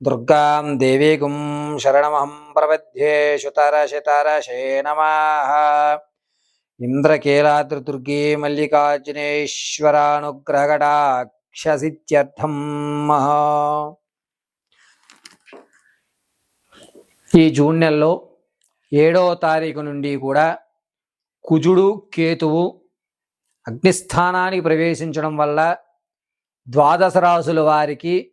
దుర్గాం దేవీగుం శరణమహం ప్రపద్యే శుతరశితరశే నమః ఇంద్రకీలాద్రిదుర్గే మల్లికార్జునేశ్వరానుగ్రహకటాక్షసిత్యర్థం ఈ జూన్ నెలలో ఏడవ తారీఖు నుండి కూడా కుజుడు కేతువు అగ్నిస్థానానికి ప్రవేశించడం వల్ల ద్వాదశ రాసుల వారికి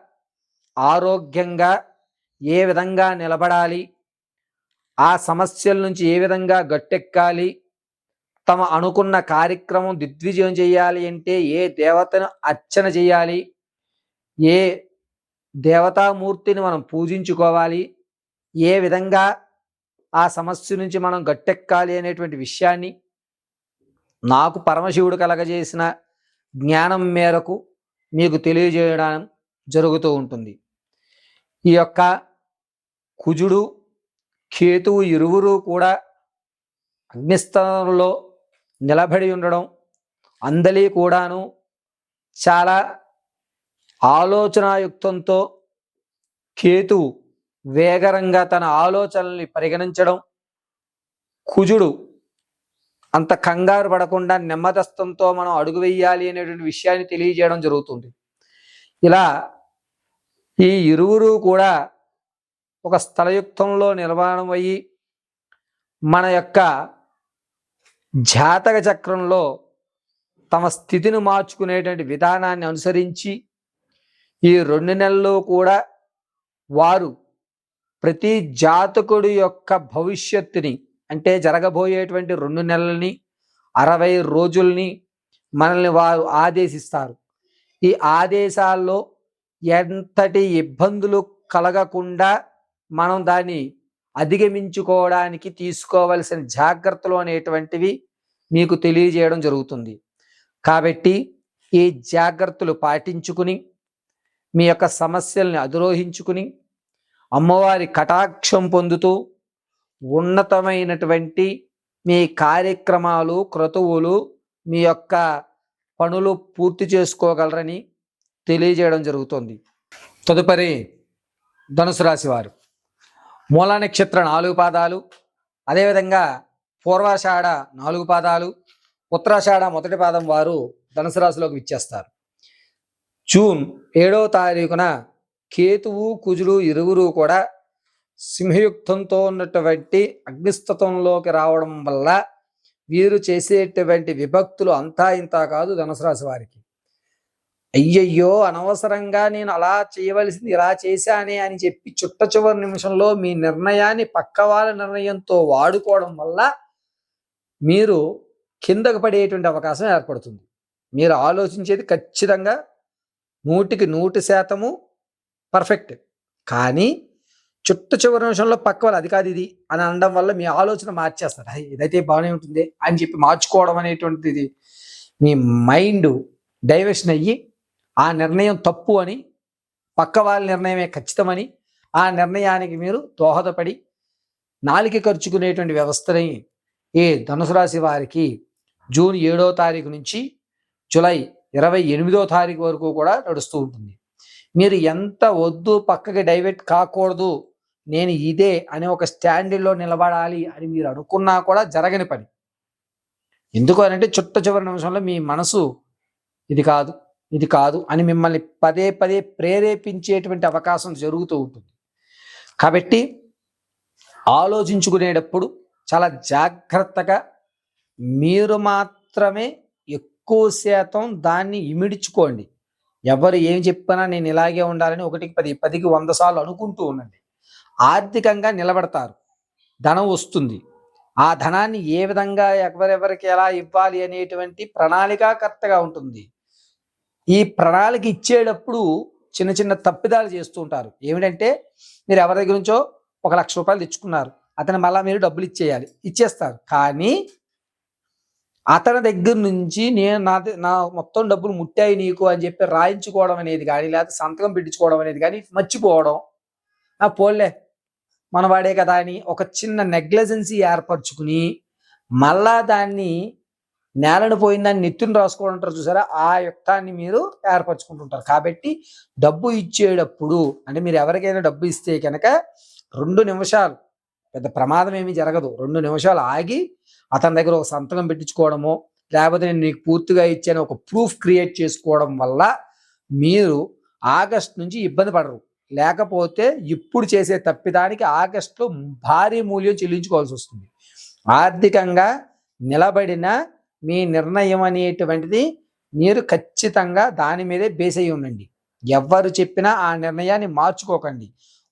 ఆరోగ్యంగా ఏ విధంగా నిలబడాలి? ఆ సమస్యల నుంచి ఏ విధంగా గట్టెక్కాలి? తమ అనుకున్న కార్యక్రమం దిగ్విజయం చేయాలి అంటే ఏ దేవతను అర్చన చేయాలి? ఏ దేవతామూర్తిని మనం పూజించుకోవాలి? ఏ విధంగా ఆ సమస్య నుంచి మనం గట్టెక్కాలి అనేటువంటి విషయాన్ని నాకు పరమశివుడు కలగజేసిన జ్ఞానం మేరకు మీకు తెలియజేయడం జరుగుతూ ఉంటుంది. ఈ యొక్క కుజుడు కేతువు ఇరువురు కూడా అగ్నిస్థానంలో నిలబడి ఉండడం అందలి కూడాను చాలా ఆలోచనాయుక్తంతో కేతువు వేగరంగా తన ఆలోచనల్ని పరిగణించడం కుజుడు అంత కంగారు పడకుండా నెమ్మదస్తంతో మనం అడుగు వేయాలి అనేటువంటి విషయాన్ని తెలియజేయడం జరుగుతుంది. ఇలా ఈ ఇరువురు కూడా ఒక స్థలయుక్తంలో నిర్మాణం అయ్యి మన యొక్క జాతక చక్రంలో తమ స్థితిని మార్చుకునేటువంటి విధానాన్ని అనుసరించి ఈ రెండు నెలల్లో కూడా వారు ప్రతి జాతకుడి యొక్క భవిష్యత్తుని అంటే జరగబోయేటువంటి రెండు నెలల్ని అరవై రోజుల్ని మనల్ని వారు ఆదేశిస్తారు. ఈ ఆదేశాల్లో ఎంతటి ఇబ్బందులు కలగకుండా మనం దాన్ని అధిగమించుకోవడానికి తీసుకోవలసిన జాగ్రత్తలు అనేటువంటివి మీకు తెలియజేయడం జరుగుతుంది. కాబట్టి ఈ జాగ్రత్తలు పాటించుకుని మీ యొక్క సమస్యల్ని అధిరోహించుకుని అమ్మవారి కటాక్షం పొందుతూ ఉన్నతమైనటువంటి మీ కార్యక్రమాలు క్రతువులు మీ యొక్క పనులు పూర్తి చేసుకోగలరని తెలియజేయడం జరుగుతుంది. తదుపరి ధనుసు రాశి వారు. మూలా నక్షత్ర నాలుగు పాదాలు అదేవిధంగా పూర్వాషాఢ నాలుగు పాదాలు ఉత్తరాషాఢ మొదటి పాదం వారు ధనుసు రాశిలోకి విచ్చేస్తారు. జూన్ ఏడవ తారీఖున కేతువు కుజుడు ఇరువురు కూడా సింహయుక్తంతో ఉన్నటువంటి అగ్నిస్తత్వంలోకి రావడం వల్ల వీరు చేసేటువంటి విభక్తులు అంతా ఇంత కాదు ధనుసరాశి వారికి. అయ్యయ్యో అనవసరంగా నేను అలా చేయవలసింది ఇలా చేశానే అని చెప్పి చుట్ట చివరి నిమిషంలో మీ నిర్ణయాన్ని పక్క వాళ్ళ నిర్ణయంతో వాడుకోవడం వల్ల మీరు కిందకు పడేటువంటి అవకాశం ఏర్పడుతుంది. మీరు ఆలోచించేది ఖచ్చితంగా నూటికి నూటి శాతము పర్ఫెక్ట్. కానీ చుట్ట చివరి నిమిషంలో పక్క వాళ్ళు అది కాదు ఇది అని అనడం వల్ల మీ ఆలోచన మార్చేస్తారు. ఇదైతే బాగానే ఉంటుంది అని చెప్పి మార్చుకోవడం అనేటువంటిది మీ మైండ్ డైవర్షన్ అయ్యి ఆ నిర్ణయం తప్పు అని పక్క వాళ్ళ నిర్ణయమే ఖచ్చితమని ఆ నిర్ణయానికి మీరు దోహదపడి నాలిక ఖర్చుకునేటువంటి వ్యవస్థని ఈ ధనుసు రాశి వారికి జూన్ ఏడో తారీఖు నుంచి జూలై ఇరవై ఎనిమిదో తారీఖు వరకు కూడా నడుస్తూ ఉంటుంది. మీరు ఎంత వద్దు పక్కకి డైవర్ట్ కాకూడదు నేను ఇదే అనే ఒక స్టాండర్డ్లో నిలబడాలి అని మీరు అనుకున్నా కూడా జరగని పని. ఎందుకు అని అంటే చుట్ట చివరి నిమిషంలో మీ మనసు ఇది కాదు ఇది కాదు అని మిమ్మల్ని పదే పదే ప్రేరేపించేటువంటి అవకాశం జరుగుతూ ఉంటుంది. కాబట్టి ఆలోచించుకునేటప్పుడు చాలా జాగ్రత్తగా మీరు మాత్రమే ఎక్కువ శాతం దాన్ని ఇమిడ్చుకోండి. ఎవరు ఏం చెప్పినా నేను ఇలాగే ఉండాలని ఒకటికి పది పదికి వంద సార్లు అనుకుంటూ ఉండండి. ఆర్థికంగా నిలబడతారు. ధనం వస్తుంది. ఆ ధనాన్ని ఏ విధంగా ఎవరెవరికి ఎలా ఇవ్వాలి అనేటువంటి ప్రణాళికాకర్తగా ఉంటుంది. ఈ ప్రణాళిక ఇచ్చేటప్పుడు చిన్న చిన్న తప్పిదాలు చేస్తూ ఉంటారు. ఏమిటంటే మీరు ఎవరి దగ్గర నుంచో ఒక లక్ష రూపాయలు తెచ్చుకున్నారు. అతను మళ్ళీ మీరు డబ్బులు ఇచ్చేయాలి. ఇచ్చేస్తారు. కానీ అతని దగ్గర నుంచి నేను నా నా మొత్తం డబ్బులు ముట్టాయి నీకు అని చెప్పి రాయించుకోవడం అనేది కానీ లేకపోతే సంతకం పెట్టించుకోవడం అనేది కానీ మర్చిపోవడం ఆ పోలే మన వాడే కదా అని ఒక చిన్న నెగ్లెజెన్సీ ఏర్పరచుకుని మళ్ళా దాన్ని నేలను పోయిందని దాన్ని నెత్తుని రాసుకోవడం చూసారా? ఆ యుక్తాన్ని మీరు ఏర్పరచుకుంటుంటారు. కాబట్టి డబ్బు ఇచ్చేటప్పుడు అంటే మీరు ఎవరికైనా డబ్బు ఇస్తే కనుక రెండు నిమిషాలు పెద్ద ప్రమాదం ఏమీ జరగదు. రెండు నిమిషాలు ఆగి అతని దగ్గర ఒక సంతకం పెట్టించుకోవడమో లేకపోతే నేను నీకు పూర్తిగా ఇచ్చాను ఒక ప్రూఫ్ క్రియేట్ చేసుకోవడం వల్ల మీరు ఆగస్ట్ నుంచి ఇబ్బంది పడరు. లేకపోతే ఇప్పుడు చేసే తప్పిదానికి ఆగస్టులో భారీ మూల్యం చెల్లించుకోవాల్సి వస్తుంది. ఆర్థికంగా నిలబడిన మీ నిర్ణయం అనేటువంటిది మీరు ఖచ్చితంగా దాని మీదే బేస్ అయి ఉండండి. ఎవరు చెప్పినా ఆ నిర్ణయాన్ని మార్చుకోకండి.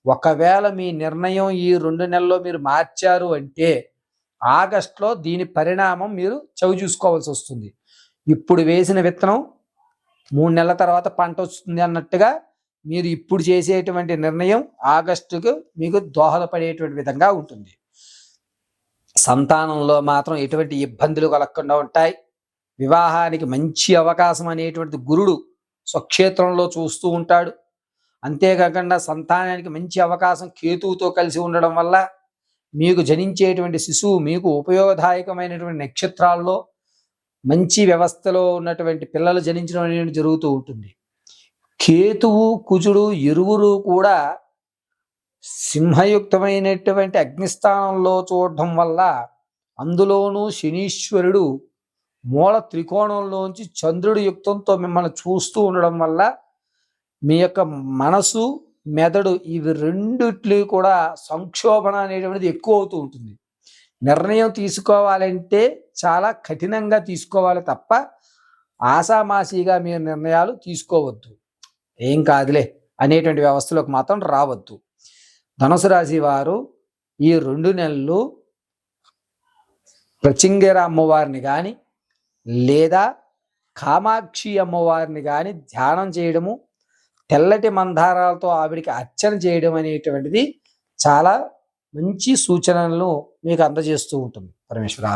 ఒకవేళ మీ నిర్ణయం ఈ రెండు నెలల్లో మీరు మార్చారు అంటే ఆగస్టులో దీని పరిణామం మీరు చవి చూసుకోవాల్సి వస్తుంది. ఇప్పుడు వేసిన విత్తనం మూడు నెలల తర్వాత పంట వస్తుంది అన్నట్టుగా మీరు ఇప్పుడు చేసేటువంటి నిర్ణయం ఆగస్టుకు మీకు దోహదపడేటువంటి విధంగా ఉంటుంది. సంతానంలో మాత్రం ఎటువంటి ఇబ్బందులు కలగకుండా ఉంటాయి. వివాహానికి మంచి అవకాశం అనేటువంటి గురుడు స్వక్షేత్రంలో చూస్తూ ఉంటాడు. అంతేకాకుండా సంతానానికి మంచి అవకాశం కేతువుతో కలిసి ఉండడం వల్ల మీకు జనించేటువంటి శిశువు మీకు ఉపయోగదాయకమైనటువంటి నక్షత్రాల్లో మంచి వ్యవస్థలో ఉన్నటువంటి పిల్లలు జనించడం అనేది జరుగుతూ ఉంటుంది. కేతువు కుజుడు ఇరువురు కూడా సింహయుక్తమైనటువంటి అగ్నిస్థానంలో చూడటం వల్ల అందులోనూ శనీశ్వరుడు మూల త్రికోణంలోంచి చంద్రుడి యుక్తంతో మిమ్మల్ని చూస్తూ ఉండడం వల్ల మీ యొక్క మనసు మెదడు ఇవి రెండిట్లు కూడా సంక్షోభణ అనేటువంటిది ఎక్కువ అవుతూ ఉంటుంది. నిర్ణయం తీసుకోవాలంటే చాలా కఠినంగా తీసుకోవాలి తప్ప ఆసామాసీగా మీరు నిర్ణయాలు తీసుకోవద్దు. ఏం కాదులే అనేటువంటి వ్యవస్థలోకి మాత్రం రావద్దు. ధనుసు రాశి వారు ఈ రెండు నెలలు ప్రచింగర అమ్మవారిని కానీ లేదా కామాక్షి అమ్మవారిని కానీ ధ్యానం చేయడము తెల్లటి మందారాలతో ఆవిడికి అర్చన చేయడం అనేటువంటిది చాలా మంచి సూచనలను మీకు అందజేస్తూ ఉంటుంది పరమేశ్వర